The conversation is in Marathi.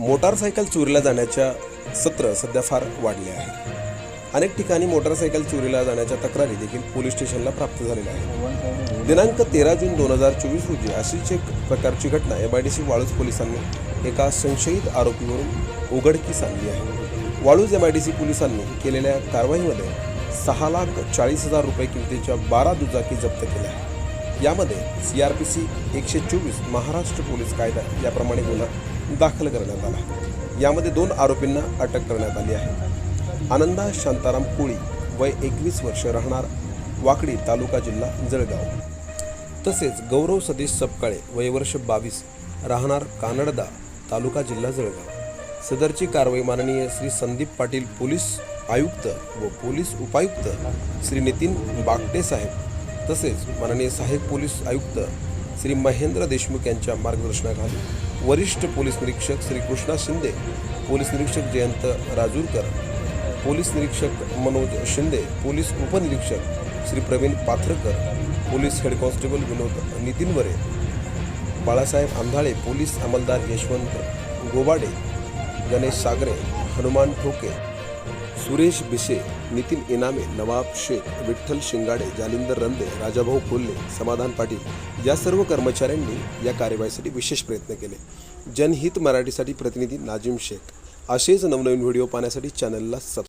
मोटारसायकल चोरीला जाण्याच्या सत्र सध्या फार वाढले आहे अनेक ठिकाणी मोटारसायकल चोरीला जाण्याच्या तक्रारी देखील पोलीस स्टेशनला प्राप्त झालेल्या आहेत. दिनांक तेरा जून दोन हजार चोवीस रोजी अशीच एक प्रकारची घटना M I D C Waluj पोलिसांनी एका संशयित आरोपीवरून उघडकीस आणली आहे. Waluj M I D C पोलिसांनी केलेल्या कारवाईमध्ये सहा लाख चाळीस हजार रुपये किमतीच्या बारा दुचाकी जप्त केल्या आहेत. यामध्ये सी आर पी सी एकशे चोवीस महाराष्ट्र पोलीस कायदा याप्रमाणे गुन्हा दाखल करण्यात आला. यामध्ये दोन आरोपींना अटक करण्यात आली आहे. आनंदा शांताराम कोळी वय एकवीस वर्ष राहणार वाकडी तालुका जिल्हा जळगाव. तसेच गौरव सतीश सपकाळे वय वर्ष बावीस राहणार कानडदा तालुका जिल्हा जळगाव. सदरची कारवाई माननीय श्री संदीप पाटील पोलीस आयुक्त व पोलीस उपायुक्त श्री नितीन बागटे साहेब तसेच माननीय सहाय्यक पोलीस आयुक्त श्री महेंद्र देशमुख यांच्या मार्गदर्शनाखाली वरिष्ठ पोलीस निरीक्षक श्री कृष्णा शिंदे पोलीस निरीक्षक जयंत राजूरकर पोलीस निरीक्षक मनोज शिंदे पोलीस उपनिरीक्षक Shri Praveen Patharkar police head constable Vinod Nitinware Balasaheb Andhale police अंमलदार Yashwant Gobade Ganesh Sagare Hanuman Thoke Suresh Bhise Nitin Iname Nawab Shaikh Vitthal शिंगाडे जालिंदर रंदे राजाभाऊ कोल्हे समाधान पाटील या सर्व कर्मचाऱ्यांनी या कार्यवाहीसाठी विशेष प्रयत्न केले. जनहित मराठीसाठी प्रतिनिधी नाजिम शेख. असेच नवनवीन व्हिडिओ पाहण्यासाठी चॅनलला सबस्क्राईब